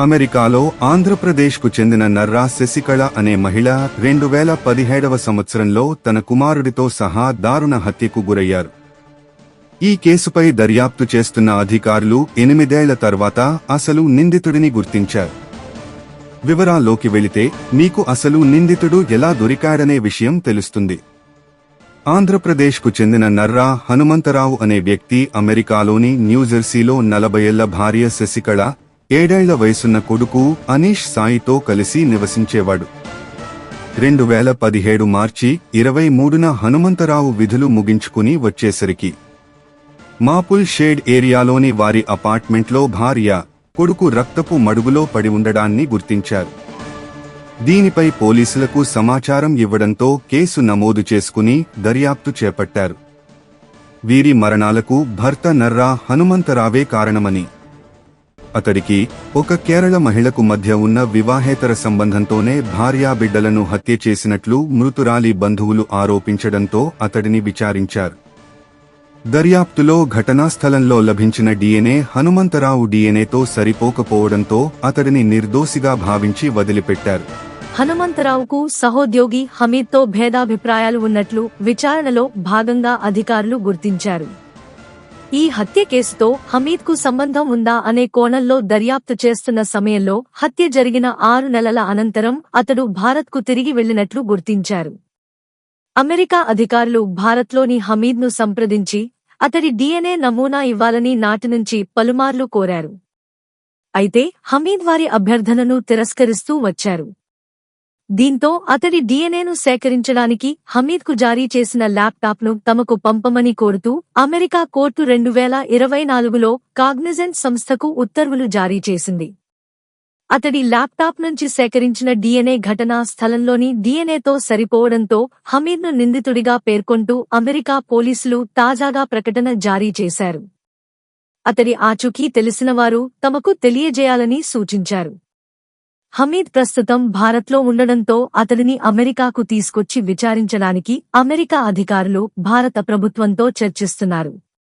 అమెరికాలో ఆంధ్రప్రదేశ్కు చెందిన నర్రా శశికళ అనే మహిళ రెండు వేల పదిహేడవ సంవత్సరంలో తన కుమారుడితో సహా దారుణ హత్యకు గురయ్యారు. ఈ కేసుపై దర్యాప్తు చేస్తున్న అధికారులు ఎనిమిదేళ్ళ తర్వాత అసలు నిందితుడిని గుర్తించారు. వివరాల్లోకి వెళితే మీకు అసలు నిందితుడు ఎలా దొరికాడనే విషయం తెలుస్తుంది. ఆంధ్రప్రదేశ్కు చెందిన నర్రా హనుమంతరావు అనే వ్యక్తి అమెరికాలోని న్యూజెర్సీలో నలభై ఏళ్ళ భార్య శశికళ ఏడేళ్ళ వయసున్న కొడుకు అనీష్ సాయితో కలిసి నివసించేవాడు. రెండు వేల పదిహేడు మార్చి ఇరవై మూడున హనుమంతరావు విధులు ముగించుకుని వచ్చేసరికి మాపుల్ షేడ్ ఏరియాలోని వారి అపార్ట్మెంట్లో భార్య కొడుకు రక్తపు మడుగులో పడి ఉండడాన్ని గుర్తించారు. దీనిపై పోలీసులకు సమాచారం ఇవ్వడంతో కేసు నమోదు చేసుకుని దర్యాప్తు చేపట్టారు. వీరి మరణాలకు భర్త నర్రా హనుమంతరావే కారణమని అతడికి ఒక కేరళ మహిళకు మధ్య ఉన్న వివాహేతర సంబంధంతోనే భార్యాబిడ్డలను హత్య చేసినట్లు మృతురాలి బంధువులు ఆరోపించడంతో అతడిని విచారించారు. దర్యాప్తులో ఘటనా స్థలంలో లభించిన డిఎన్ఏ హనుమంతరావు డిఎన్ఏతో సరిపోకపోవడంతో అతడిని నిర్దోషిగా భావించి వదిలిపెట్టారు. హనుమంతరావుకు సహోద్యోగి హమీద్తో భేదాభిప్రాయాలు ఉన్నట్లు విచారణలో భాగంగా అధికారులు గుర్తించారు. ఈ హత్య కేసుతో హమీద్కు సంబంధం ఉందా అనే కోణంలో దర్యాప్తు చేస్తున్న సమయంలో హత్య జరిగిన ఆరు నెలల అనంతరం అతడు భారత్కు తిరిగి వెళ్ళినట్లు గుర్తించారు. అమెరికా అధికారులు భారత్లోని హమీద్ను సంప్రదించి అతడి డీఎన్ఏ నమూనా ఇవ్వాలని నాటి నుంచి పలుమార్లు కోరారు. అయితే హమీద్ వారి అభ్యర్థనను తిరస్కరిస్తూ వచ్చారు. దీంతో అతడి డీఎన్ఏను సేకరించడానికి హమీద్కు జారీ చేసిన ల్యాప్టాప్ను తమకు పంపమని కోరుతూ అమెరికా కోర్టు రెండు వేల ఇరవై నాలుగులో కాగ్నిజెంట్ సంస్థకు ఉత్తర్వులు జారీ చేసింది. అతడి ల్యాప్టాప్ నుంచి సేకరించిన డీఎన్ఏ ఘటనా స్థలంలోని డీఎన్ఏతో సరిపోవడంతో హమీద్ను నిందితుడిగా పేర్కొంటూ అమెరికా పోలీసులు తాజాగా ప్రకటన జారీ చేశారు. అతడి ఆచూకీ తెలిసినవారు తమకు తెలియజేయాలని సూచించారు. హమీద్ ప్రస్తుతం భారత్లో ఉండడంతో అతడిని అమెరికాకు తీసుకొచ్చి విచారించడానికి అమెరికా అధికారులు భారత ప్రభుత్వంతో చర్చిస్తున్నారు.